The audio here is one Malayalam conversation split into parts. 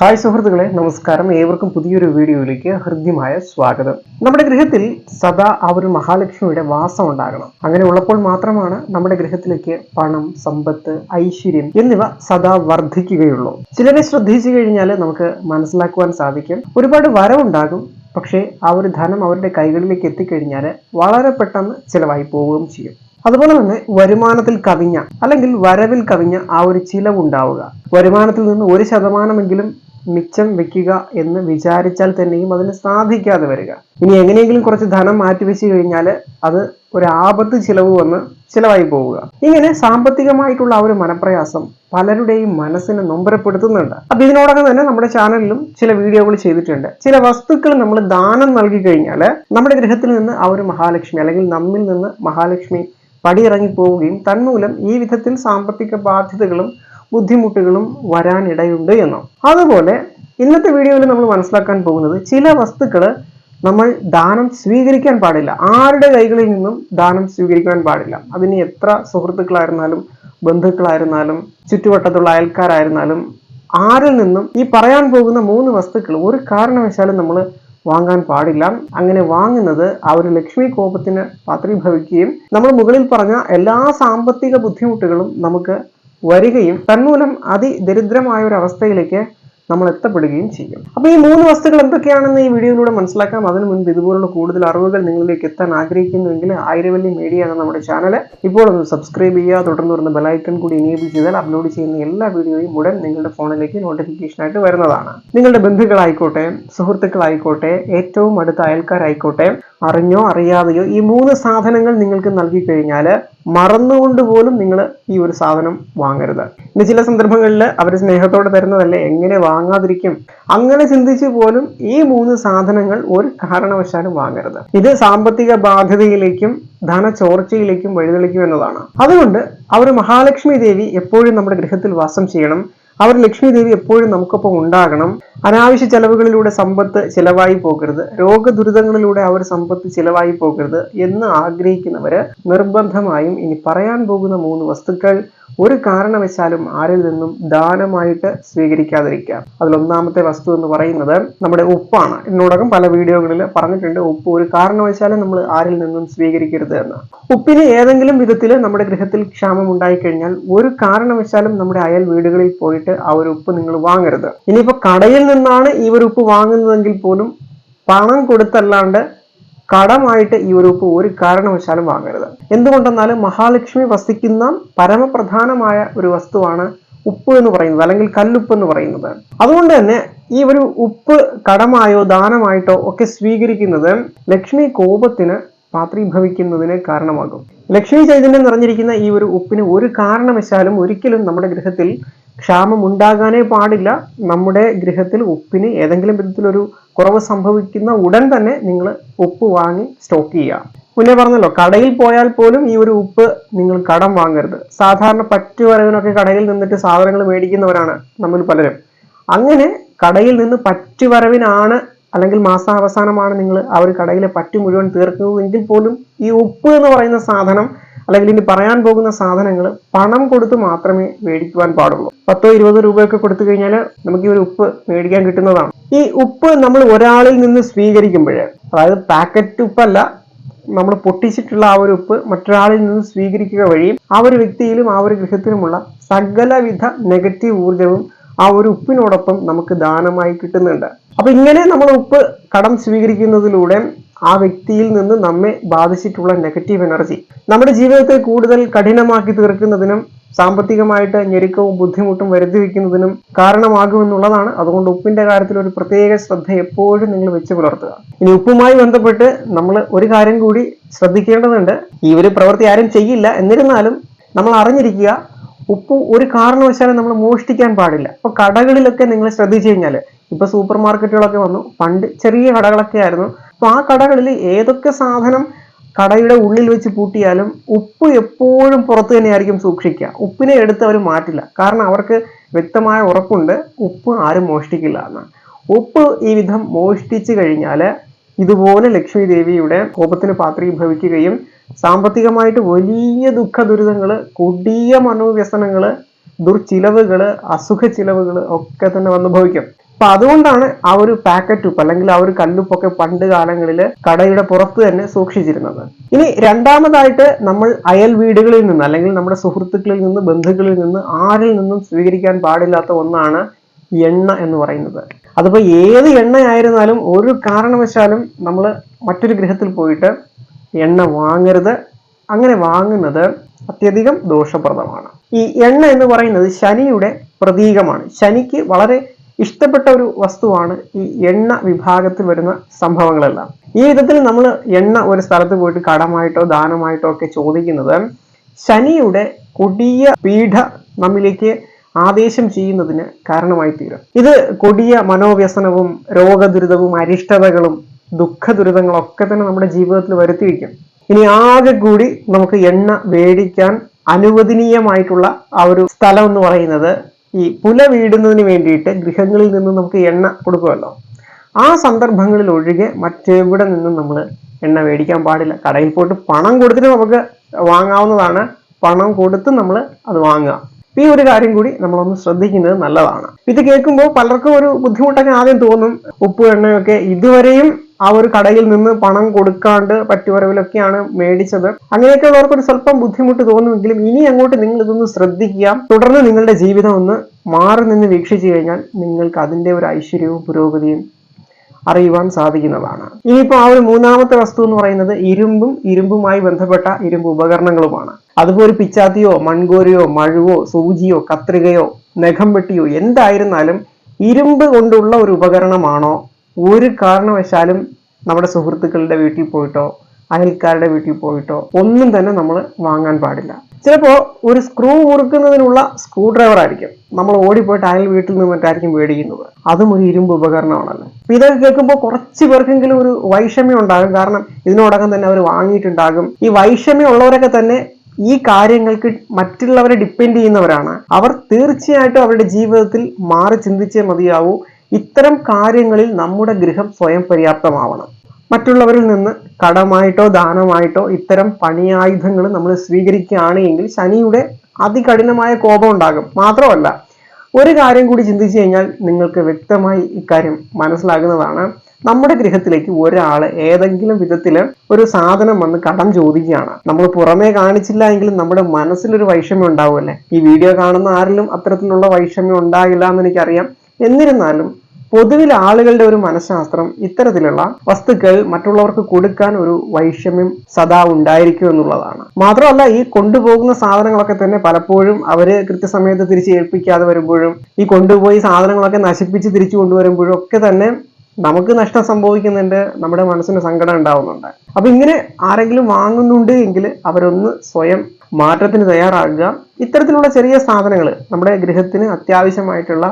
ഹായ് സുഹൃത്തുക്കളെ നമസ്കാരം. ഏവർക്കും പുതിയൊരു വീഡിയോയിലേക്ക് ഹൃദ്യമായ സ്വാഗതം. നമ്മുടെ ഗൃഹത്തിൽ സദാ ആ ഒരു മഹാലക്ഷ്മിയുടെ വാസം ഉണ്ടാകണം. അങ്ങനെ ഉള്ളപ്പോൾ മാത്രമാണ് നമ്മുടെ ഗൃഹത്തിലേക്ക് പണം സമ്പത്ത് ഐശ്വര്യം എന്നിവ സദാ വർദ്ധിക്കുകയുള്ളൂ. ചിലരെ ശ്രദ്ധിച്ചു കഴിഞ്ഞാൽ നമുക്ക് മനസ്സിലാക്കുവാൻ സാധിക്കും. ഒരുപാട് വരവുണ്ടാകും. പക്ഷേ ആ ഒരു ധനം അവരുടെ കൈകളിലേക്ക് എത്തിക്കഴിഞ്ഞാൽ വളരെ പെട്ടെന്ന് ചിലവായി പോവുകയും ചെയ്യും. അതുപോലെ തന്നെ വരുമാനത്തിൽ കവിഞ്ഞ അല്ലെങ്കിൽ വരവിൽ കവിഞ്ഞ ആ ഒരു ചിലവുണ്ടാവുക. വരുമാനത്തിൽ നിന്ന് ഒരു ശതമാനമെങ്കിലും മിച്ചം വെക്കുക എന്ന് വിചാരിച്ചാൽ തന്നെയും അതിന് സാധിക്കാതെ വരിക. ഇനി എങ്ങനെയെങ്കിലും കുറച്ച് ധനം മാറ്റിവെച്ച് കഴിഞ്ഞാൽ അത് ഒരു ആപത്ത് ചിലവ് വന്ന് ചിലവായി പോവുക. ഇങ്ങനെ സാമ്പത്തികമായിട്ടുള്ള ആ ഒരു മനപ്രയാസം പലരുടെയും മനസ്സിനെ നൊമ്പരപ്പെടുത്തുന്നുണ്ട്. അപ്പൊ ഇതിനോടകം തന്നെ നമ്മുടെ ചാനലിലും ചില വീഡിയോകൾ ചെയ്തിട്ടുണ്ട്. ചില വസ്തുക്കൾ നമ്മൾ ദാനം നൽകി കഴിഞ്ഞാൽ നമ്മുടെ ഗൃഹത്തിൽ നിന്ന് ആ ഒരു മഹാലക്ഷ്മി അല്ലെങ്കിൽ നമ്മിൽ നിന്ന് മഹാലക്ഷ്മി പടിയിറങ്ങി പോവുകയും തന്മൂലം ഈ വിധത്തിൽ സാമ്പത്തിക ബാധ്യതകളും ബുദ്ധിമുട്ടുകളും വരാനിടയുണ്ട് എന്നും. അതുപോലെ ഇന്നത്തെ വീഡിയോയിൽ നമ്മൾ മനസ്സിലാക്കാൻ പോകുന്നത് ചില വസ്തുക്കൾ നമ്മൾ ദാനം സ്വീകരിക്കാൻ പാടില്ല. ആരുടെ കൈകളിൽ നിന്നും ദാനം സ്വീകരിക്കാൻ പാടില്ല. അതിന് എത്ര സുഹൃത്തുക്കളായിരുന്നാലും ബന്ധുക്കളായിരുന്നാലും ചുറ്റുവട്ടത്തുള്ള അയൽക്കാരായിരുന്നാലും ആരിൽ നിന്നും ഈ പറയാൻ പോകുന്ന മൂന്ന് വസ്തുക്കൾ ഒരു കാരണവശാലും നമ്മൾ വാങ്ങാൻ പാടില്ല. അങ്ങനെ വാങ്ങുന്നത് ആ ഒരു ലക്ഷ്മി കോപത്തിന് പാത്രീഭവിക്കുകയും നമ്മൾ മുകളിൽ പറഞ്ഞ എല്ലാ സാമ്പത്തിക ബുദ്ധിമുട്ടുകളും നമുക്ക് വരികയും തന്മൂലം അതിദരിദ്രമായ ഒരു അവസ്ഥയിലേക്ക് നമ്മൾ എത്തപ്പെടുകയും ചെയ്യും. അപ്പൊ ഈ മൂന്ന് വസ്തുക്കൾ എന്തൊക്കെയാണെന്ന് ഈ വീഡിയോയിലൂടെ മനസ്സിലാക്കാം. അതിനു മുൻപ് ഇതുപോലുള്ള കൂടുതൽ അറിവുകൾ നിങ്ങളിലേക്ക് എത്താൻ ആഗ്രഹിക്കുന്നുവെങ്കിൽ ആയിരവല്ലി മീഡിയ എന്ന നമ്മുടെ ചാനൽ ഇപ്പോൾ ഒന്ന് സബ്സ്ക്രൈബ് ചെയ്യുക തുടർന്ന് വരുന്ന ബെലൈക്കൺ കൂടി എനേബിൾ ചെയ്താൽ അപ്ലോഡ് ചെയ്യുന്ന എല്ലാ വീഡിയോയും ഉടൻ നിങ്ങളുടെ ഫോണിലേക്ക് നോട്ടിഫിക്കേഷൻ ആയിട്ട് വരുന്നതാണ്. നിങ്ങളുടെ ബന്ധുക്കളായിക്കോട്ടെ സുഹൃത്തുക്കളായിക്കോട്ടെ ഏറ്റവും അടുത്ത അയൽക്കാരായിക്കോട്ടെ അറിഞ്ഞോ അറിയാതെയോ ഈ മൂന്ന് സാധനങ്ങൾ നിങ്ങൾക്ക് നൽകി കഴിഞ്ഞാൽ മറന്നുകൊണ്ട് പോലും നിങ്ങൾ ഈ ഒരു സാധനം വാങ്ങരുത്. ഇനി ചില സന്ദർഭങ്ങളിൽ അവർ സ്നേഹത്തോടെ തരുന്നതല്ലേ? എങ്ങനെ വാങ്ങാതിരിക്കും? അങ്ങനെ ചിന്തിച്ചു പോലും ഈ മൂന്ന് സാധനങ്ങൾ ഒരു കാരണവശാലും വാങ്ങരുത്. ഇത് സാമ്പത്തിക ബാധ്യതയിലേക്കും ധനചോർച്ചയിലേക്കും വഴിതെളിക്കും എന്നതാണ്. അതുകൊണ്ട് അവർ മഹാലക്ഷ്മി ദേവി എപ്പോഴും നമ്മുടെ ഗൃഹത്തിൽ വാസം ചെയ്യണം. അവർ ലക്ഷ്മി ദേവി എപ്പോഴും നമുക്കൊപ്പം ഉണ്ടാകണം. അനാവശ്യ ചെലവുകളിലൂടെ സമ്പത്ത് ചിലവായി പോകരുത്. രോഗദുരിതങ്ങളിലൂടെ അവർ സമ്പത്ത് ചിലവായി പോകരുത് എന്ന് ആഗ്രഹിക്കുന്നവര് നിർബന്ധമായും ഇനി പറയാൻ പോകുന്ന മൂന്ന് വസ്തുക്കൾ ഒരു കാരണവശാലും ആരിൽ നിന്നും ദാനമായിട്ട് സ്വീകരിക്കാതിരിക്കുക. അതിൽ ഒന്നാമത്തെ വസ്തു എന്ന് പറയുന്നത് നമ്മുടെ ഉപ്പാണ്. ഇതിനോടകം പല വീഡിയോകളിൽ പറഞ്ഞിട്ടുണ്ട് ഉപ്പ് ഒരു കാരണവശാലും നമ്മൾ ആരിൽ നിന്നും സ്വീകരിക്കരുത് എന്ന്. ഉപ്പിന് ഏതെങ്കിലും വിധത്തിൽ നമ്മുടെ ഗൃഹത്തിൽ ക്ഷാമം ഉണ്ടായിക്കഴിഞ്ഞാൽ ഒരു കാരണവശാലും നമ്മുടെ അയൽ വീടുകളിൽ പോയിട്ട് ആ ഒരു ഉപ്പ് നിങ്ങൾ വാങ്ങരുത്. ഇനിയിപ്പോ കടയിൽ നിന്നാണ് ഈ ഒരു ഉപ്പ് വാങ്ങുന്നതെങ്കിൽ പോലും പണം കൊടുത്തല്ലാണ്ട് കടമായിട്ട് ഈ ഒരു ഉപ്പ് ഒരു കാരണവശാലും വാങ്ങരുത്. എന്തുകൊണ്ടെന്നാൽ മഹാലക്ഷ്മി വസിക്കുന്ന പരമപ്രധാനമായ ഒരു വസ്തുവാണ് ഉപ്പ് എന്ന് പറയുന്നത് അല്ലെങ്കിൽ കല്ലുപ്പ് എന്ന് പറയുന്നത്. അതുകൊണ്ട് തന്നെ ഈ ഒരു ഉപ്പ് കടമായോ ദാനമായിട്ടോ ഒക്കെ സ്വീകരിക്കുന്നത് ലക്ഷ്മി കോപത്തിന് പാത്രീഭവിക്കുന്നതിന് കാരണമാകും. ലക്ഷ്മി ചൈതന്യം നിറഞ്ഞിരിക്കുന്ന ഈ ഒരു ഉപ്പിന് ഒരു കാരണവശാലും ഒരിക്കലും നമ്മുടെ ഗൃഹത്തിൽ ക്ഷാമം ഉണ്ടാകാനേ പാടില്ല. നമ്മുടെ ഗൃഹത്തിൽ ഉപ്പിന് ഏതെങ്കിലും വിധത്തിലൊരു കുറവ് സംഭവിക്കുന്ന ഉടൻ തന്നെ നിങ്ങൾ ഉപ്പ് വാങ്ങി സ്റ്റോക്ക് ചെയ്യുക. മുന്നേ പറഞ്ഞല്ലോ കടയിൽ പോയാൽ പോലും ഈ ഒരു ഉപ്പ് നിങ്ങൾ കടം വാങ്ങരുത്. സാധാരണ പറ്റുവരവിനൊക്കെ കടയിൽ നിന്നിട്ട് സാധനങ്ങൾ മേടിക്കുന്നവരാണ് നമ്മൾ പലരും. അങ്ങനെ കടയിൽ നിന്ന് പറ്റുവരവിനാണ് അല്ലെങ്കിൽ മാസാവസാനമാണ് നിങ്ങൾ ആ ഒരു കടയിലെ പറ്റു മുഴുവൻ തീർക്കുന്നതെങ്കിൽ പോലും ഈ ഉപ്പ് എന്ന് പറയുന്ന സാധനം അല്ലെങ്കിൽ ഇനി പറയാൻ പോകുന്ന സാധനങ്ങൾ പണം കൊടുത്ത് മാത്രമേ മേടിക്കുവാൻ പാടുള്ളൂ. പത്തോ ഇരുപതോ രൂപയൊക്കെ കൊടുത്തു കഴിഞ്ഞാൽ നമുക്ക് ഈ ഒരു ഉപ്പ് മേടിക്കാൻ കിട്ടുന്നതാണ്. ഈ ഉപ്പ് നമ്മൾ ഒരാളിൽ നിന്ന് സ്വീകരിക്കുമ്പോൾ അതായത് പാക്കറ്റ് ഉപ്പല്ല നമ്മൾ പൊട്ടിച്ചിട്ടുള്ള ആ ഒരു ഉപ്പ് മറ്റൊരാളിൽ നിന്ന് സ്വീകരിക്കുക വഴിയും ആ ഒരു വ്യക്തിയിലും ആ ഒരു ഗൃഹത്തിലുമുള്ള സകലവിധ നെഗറ്റീവ് ഊർജവും ആ ഒരു ഉപ്പിനോടൊപ്പം നമുക്ക് ദാനമായി കിട്ടുന്നുണ്ട്. അപ്പൊ ഇങ്ങനെ നമ്മൾ ഉപ്പ് കടം സ്വീകരിക്കുന്നതിലൂടെ ആ വ്യക്തിയിൽ നിന്ന് നമ്മെ ബാധിച്ചിട്ടുള്ള നെഗറ്റീവ് എനർജി നമ്മുടെ ജീവിതത്തെ കൂടുതൽ കഠിനമാക്കി തീർക്കുന്നതിനും സാമ്പത്തികമായിട്ട് ഞെരുക്കവും ബുദ്ധിമുട്ടും വരുത്തി വയ്ക്കുന്നതിനും കാരണമാകുമെന്നുള്ളതാണ്. അതുകൊണ്ട് ഉപ്പിന്റെ കാര്യത്തിൽ ഒരു പ്രത്യേക ശ്രദ്ധ എപ്പോഴും നിങ്ങൾ വെച്ച് പുലർത്തുക. ഇനി ഉപ്പുമായി ബന്ധപ്പെട്ട് നമ്മൾ ഒരു കാര്യം കൂടി ശ്രദ്ധിക്കേണ്ടതുണ്ട്. ഈ ഒരു പ്രവൃത്തി ആരും ചെയ്യില്ല. എന്നിരുന്നാലും നമ്മൾ അറിഞ്ഞിരിക്കുക ഉപ്പ് ഒരു കാരണവശാലും നമ്മൾ മോഷ്ടിക്കാൻ പാടില്ല. അപ്പൊ കടകളിലൊക്കെ നിങ്ങൾ ശ്രദ്ധിച്ചു കഴിഞ്ഞാൽ ഇപ്പൊ സൂപ്പർ മാർക്കറ്റുകളൊക്കെ വന്നു. പണ്ട് ചെറിയ കടകളൊക്കെ ആയിരുന്നു. അപ്പൊ ആ കടകളിൽ ഏതൊക്കെ സാധനം കടയുടെ ഉള്ളിൽ വെച്ച് പൂട്ടിയാലും ഉപ്പ് എപ്പോഴും പുറത്ത് തന്നെയായിരിക്കും സൂക്ഷിക്കുക. ഉപ്പിനെ എടുത്ത് അവർ മാറ്റില്ല. കാരണം അവർക്ക് വ്യക്തമായ ഉറപ്പുണ്ട് ഉപ്പ് ആരും മോഷ്ടിക്കില്ല എന്ന് ഉപ്പ് ഈ വിധം മോഷ്ടിച്ചു കഴിഞ്ഞാൽ ഇതുപോലെ ലക്ഷ്മി ദേവിയുടെ കോപത്തിന് പാത്രീഭവിക്കുകയും സാമ്പത്തികമായിട്ട് വലിയ ദുഃഖ ദുരിതങ്ങൾ കൊടിയ മനോവ്യസനങ്ങൾ ദുർചിലവുകൾ അസുഖ ചിലവുകൾ ഒക്കെ തന്നെ വന്നു ഭവിക്കും അപ്പൊ അതുകൊണ്ടാണ് ആ ഒരു പാക്കറ്റ് ഉപ്പ് അല്ലെങ്കിൽ ആ ഒരു കല്ലുപ്പൊക്കെ പണ്ട് കാലങ്ങളിൽ കടയുടെ പുറത്ത് തന്നെ സൂക്ഷിച്ചിരുന്നത്. ഇനി രണ്ടാമതായിട്ട് നമ്മൾ അയൽ വീടുകളിൽ നിന്ന് അല്ലെങ്കിൽ നമ്മുടെ സുഹൃത്തുക്കളിൽ നിന്ന് ബന്ധുക്കളിൽ നിന്ന് ആരിൽ നിന്നും സ്വീകരിക്കാൻ പാടില്ലാത്ത ഒന്നാണ് എണ്ണ എന്ന് പറയുന്നത്. അതിപ്പോ ഏത് എണ്ണയായിരുന്നാലും ഒരു കാരണവശാലും നമ്മൾ മറ്റൊരു ഗൃഹത്തിൽ പോയിട്ട് എണ്ണ വാങ്ങരുത്. അങ്ങനെ വാങ്ങുന്നത് അത്യധികം ദോഷപ്രദമാണ്. ഈ എണ്ണ എന്ന് പറയുന്നത് ശനിയുടെ പ്രതീകമാണ്. ശനിക്ക് വളരെ ഇഷ്ടപ്പെട്ട ഒരു വസ്തുവാണ് ഈ എണ്ണ വിഭാഗത്തിൽ വരുന്ന സംഭവങ്ങളെല്ലാം. ഈ വിധത്തിൽ നമ്മൾ എണ്ണ ഒരു സ്ഥലത്ത് പോയിട്ട് കടമായിട്ടോ ദാനമായിട്ടോ ഒക്കെ ചോദിക്കുന്നത് ശനിയുടെ കൊടിയ പീഠ നമ്മിലേക്ക് ആദേശം ചെയ്യുന്നതിന് കാരണമായി തീരും. ഇത് കൊടിയ മനോവ്യസനവും രോഗദുരിതവും അരിഷ്ടതകളും ദുഃഖ ദുരിതങ്ങളൊക്കെ തന്നെ നമ്മുടെ ജീവിതത്തിൽ വരുത്തിവെക്കും. ഇനി ആകെ കൂടി നമുക്ക് എണ്ണ വേടിക്കാൻ അനുവദനീയമായിട്ടുള്ള ആ ഒരു സ്ഥലം എന്ന് പറയുന്നത് ഈ പുല വീടുന്നതിന് വേണ്ടിയിട്ട് ഗൃഹങ്ങളിൽ നിന്ന് നമുക്ക് എണ്ണ കൊടുക്കുമല്ലോ. ആ സന്ദർഭങ്ങളിൽ ഒഴികെ മറ്റെവിടെ നിന്നും നമ്മൾ എണ്ണ മേടിക്കാൻ പാടില്ല. കടയിൽ പോയിട്ട് പണം കൊടുത്തിട്ട് നമുക്ക് വാങ്ങാവുന്നതാണ്. പണം കൊടുത്ത് നമ്മൾ അത് വാങ്ങുക. ഈ ഒരു കാര്യം കൂടി നമ്മളൊന്ന് ശ്രദ്ധിക്കുന്നത് നല്ലതാണ്. ഇത് കേൾക്കുമ്പോൾ പലർക്കും ഒരു ബുദ്ധിമുട്ടൊക്കെ ആദ്യം തോന്നും. ഉപ്പ് എണ്ണയൊക്കെ ഇതുവരെയും ആ ഒരു കടയിൽ നിന്ന് പണം കൊടുക്കാണ്ട് പറ്റുവരവിലൊക്കെയാണ് മേടിച്ചത്. അങ്ങനെയൊക്കെ ഉള്ളവർക്ക് ഒരു സ്വല്പം ബുദ്ധിമുട്ട് തോന്നുമെങ്കിലും ഇനി അങ്ങോട്ട് നിങ്ങൾ ഇതൊന്ന് ശ്രദ്ധിക്കുക. തുടർന്ന് നിങ്ങളുടെ ജീവിതം ഒന്ന് മാറി നിന്ന് വീക്ഷിച്ചു കഴിഞ്ഞാൽ നിങ്ങൾക്ക് അതിന്റെ ഒരു ഐശ്വര്യവും പുരോഗതിയും അറിയുവാൻ സാധിക്കുന്നതാണ്. ഇനിയിപ്പോൾ ആ ഒരു മൂന്നാമത്തെ വസ്തു എന്ന് പറയുന്നത് ഇരുമ്പും ഇരുമ്പുമായി ബന്ധപ്പെട്ട ഇരുമ്പ് ഉപകരണങ്ങളുമാണ്. അതുപോലെ ഒരു പിച്ചാത്തിയോ മൺകോരിയോ മഴുവോ സൂചിയോ കത്രികയോ നഖം വെട്ടിയോ എന്തായിരുന്നാലും ഇരുമ്പ് കൊണ്ടുള്ള ഒരു ഉപകരണമാണോ? ഒരു കാരണവശാലും നമ്മുടെ സുഹൃത്തുക്കളുടെ വീട്ടിൽ പോയിട്ടോ അയൽക്കാരുടെ വീട്ടിൽ പോയിട്ടോ ഒന്നും തന്നെ നമ്മൾ വാങ്ങാൻ പാടില്ല. ചിലപ്പോൾ ഒരു സ്ക്രൂ മുറുക്കുന്നതിനുള്ള സ്ക്രൂ ഡ്രൈവർ ആയിരിക്കും. നമ്മൾ ഓടിപ്പോയിട്ട് അയൽ വീട്ടിൽ നിന്ന് മറ്റായിരിക്കും മേടിക്കുന്നത്. അതും ഒരു ഇരുമ്പ് ഉപകരണമാണല്ലോ. അപ്പൊ ഇതൊക്കെ കേൾക്കുമ്പോൾ കുറച്ച് പേർക്കെങ്കിലും ഒരു വൈഷമ്യം ഉണ്ടാകും. കാരണം ഇതിനോടകം തന്നെ അവർ വാങ്ങിയിട്ടുണ്ടാകും. ഈ വൈഷമ്യം ഉള്ളവരൊക്കെ തന്നെ ഈ കാര്യങ്ങൾക്ക് മറ്റുള്ളവരെ ഡിപ്പെൻഡ് ചെയ്യുന്നവരാണ്. അവർ തീർച്ചയായിട്ടും അവരുടെ ജീവിതത്തിൽ മാറി ചിന്തിച്ചേ മതിയാവൂ. ഇത്തരം കാര്യങ്ങളിൽ നമ്മുടെ ഗൃഹം സ്വയം പര്യാപ്തമാവണം. മറ്റുള്ളവരിൽ നിന്ന് കടമായിട്ടോ ദാനമായിട്ടോ ഇത്തരം പണിയായുധങ്ങൾ നമ്മൾ സ്വീകരിക്കുകയാണ് എങ്കിൽ ശനിയുടെ അതികഠിനമായ കോപം ഉണ്ടാകും. മാത്രമല്ല ഒരു കാര്യം കൂടി ചിന്തിച്ചു കഴിഞ്ഞാൽ നിങ്ങൾക്ക് വ്യക്തമായി ഇക്കാര്യം മനസ്സിലാകുന്നതാണ്. നമ്മുടെ ഗൃഹത്തിലേക്ക് ഒരാൾ ഏതെങ്കിലും വിധത്തിൽ ഒരു സാധനം വന്ന് കടം ചോദിക്കുകയാണ്. നമ്മൾ പുറമേ കാണിച്ചില്ല എങ്കിലും നമ്മുടെ മനസ്സിലൊരു വൈഷമ്യം ഉണ്ടാവുമല്ലേ ഈ വീഡിയോ കാണുന്ന ആരിലും അത്തരത്തിലുള്ള വൈഷമ്യം ഉണ്ടാകില്ല എന്ന് എനിക്കറിയാം. എന്നിരുന്നാലും പൊതുവിൽ ആളുകളുടെ ഒരു മനഃശാസ്ത്രം ഇത്തരത്തിലുള്ള വസ്തുക്കൾ മറ്റുള്ളവർക്ക് കൊടുക്കാൻ ഒരു വൈഷമ്യം സദാ ഉണ്ടായിരിക്കും എന്നുള്ളതാണ്. മാത്രമല്ല ഈ കൊണ്ടുപോകുന്ന സാധനങ്ങളൊക്കെ തന്നെ പലപ്പോഴും അവർ കൃത്യസമയത്ത് തിരിച്ച് ഏൽപ്പിക്കാതെ വരുമ്പോഴും ഈ കൊണ്ടുപോയി സാധനങ്ങളൊക്കെ നശിപ്പിച്ച് തിരിച്ചു കൊണ്ടുവരുമ്പോഴും ഒക്കെ തന്നെ നമുക്ക് നഷ്ടം സംഭവിക്കുന്നുണ്ട് നമ്മുടെ മനസ്സിന് സങ്കടം ഉണ്ടാവുന്നുണ്ട്. അപ്പൊ ഇങ്ങനെ ആരെങ്കിലും വാങ്ങുന്നുണ്ട് എങ്കിൽ അവരൊന്ന് സ്വയം മാറ്റത്തിന് തയ്യാറാകുക. ഇത്തരത്തിലുള്ള ചെറിയ സാധനങ്ങൾ നമ്മുടെ ഗൃഹത്തിന് അത്യാവശ്യമായിട്ടുള്ള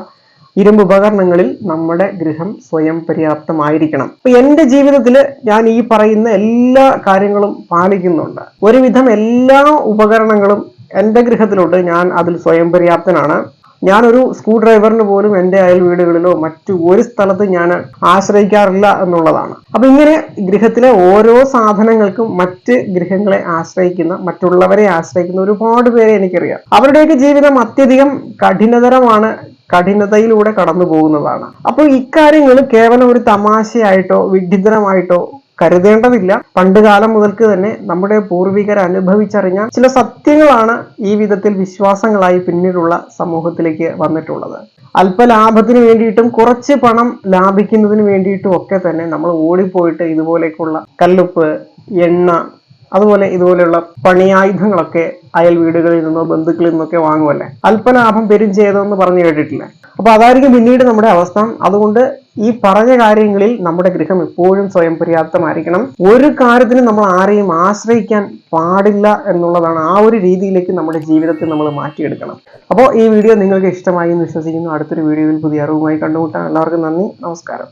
ഇരുമ്പ് ഉപകരണങ്ങളിൽ നമ്മുടെ ഗൃഹം സ്വയം പര്യാപ്തമായിരിക്കണം. അപ്പൊ എന്റെ ജീവിതത്തിൽ ഞാൻ ഈ പറയുന്ന എല്ലാ കാര്യങ്ങളും പാലിക്കുന്നുണ്ട്. ഒരുവിധം എല്ലാ ഉപകരണങ്ങളും എന്റെ ഗൃഹത്തിലോട്ട് ഞാൻ അതിൽ സ്വയം പര്യാപ്തനാണ്. ഞാനൊരു സ്ക്രൂ ഡ്രൈവറിന് പോലും എന്റെ അയൽ വീടുകളിലോ മറ്റു ഒരു സ്ഥലത്ത് ഞാൻ ആശ്രയിക്കാറില്ല എന്നുള്ളതാണ്. അപ്പൊ ഇങ്ങനെ ഗൃഹത്തിലെ ഓരോ സാധനങ്ങൾക്കും മറ്റ് ഗൃഹങ്ങളെ ആശ്രയിക്കുന്ന മറ്റുള്ളവരെ ആശ്രയിക്കുന്ന ഒരുപാട് പേരെ എനിക്കറിയാം. അവരുടെയൊക്കെ ജീവിതം അത്യധികം കഠിനതരമാണ് കഠിനതയിലൂടെ കടന്നു പോകുന്നതാണ്. അപ്പോൾ ഇക്കാര്യങ്ങൾ കേവലം ഒരു തമാശയായിട്ടോ വിഡിതരമായിട്ടോ കരുതേണ്ടതില്ല. പണ്ട് കാലം മുതൽക്ക് തന്നെ നമ്മുടെ പൂർവികർ അനുഭവിച്ചറിഞ്ഞ ചില സത്യങ്ങളാണ് ഈ വിധത്തിൽ വിശ്വാസങ്ങളായി പിന്നീടുള്ള സമൂഹത്തിലേക്ക് വന്നിട്ടുള്ളത്. അല്പലാഭത്തിന് വേണ്ടിയിട്ടും കുറച്ച് പണം ലാഭിക്കുന്നതിന് വേണ്ടിയിട്ടും ഒക്കെ തന്നെ നമ്മൾ ഓടിപ്പോയിട്ട് ഇതുപോലേക്കുള്ള കല്ലുപ്പ് എണ്ണ അതുപോലെ ഇതുപോലെയുള്ള പണിയായുധങ്ങളൊക്കെ അയൽ വീടുകളിൽ നിന്നോ ബന്ധുക്കളിൽ നിന്നൊക്കെ വാങ്ങുമല്ലേ അല്പലാഭം പെരും ചെയ്തതെന്ന് പറഞ്ഞു കേട്ടിട്ടില്ല. അപ്പൊ അതായിരിക്കും പിന്നീട് നമ്മുടെ അവസ്ഥ. അതുകൊണ്ട് ഈ പറഞ്ഞ കാര്യങ്ങളിൽ നമ്മുടെ ഗൃഹം എപ്പോഴും സ്വയം പര്യാപ്തമായിരിക്കണം. ഒരു കാര്യത്തിനും നമ്മൾ ആരെയും ആശ്രയിക്കാൻ പാടില്ല എന്നുള്ളതാണ് ആ ഒരു രീതിയിലേക്ക് നമ്മുടെ ജീവിതത്തെ നമ്മൾ മാറ്റിയെടുക്കണം. അപ്പോൾ ഈ വീഡിയോ നിങ്ങൾക്ക് ഇഷ്ടമായി എന്ന് വിശ്വസിക്കുന്നു. അടുത്തൊരു വീഡിയോയിൽ പുതിയ അറിവുമായി കണ്ടുമുട്ടാം. എല്ലാവർക്കും നന്ദി. നമസ്കാരം.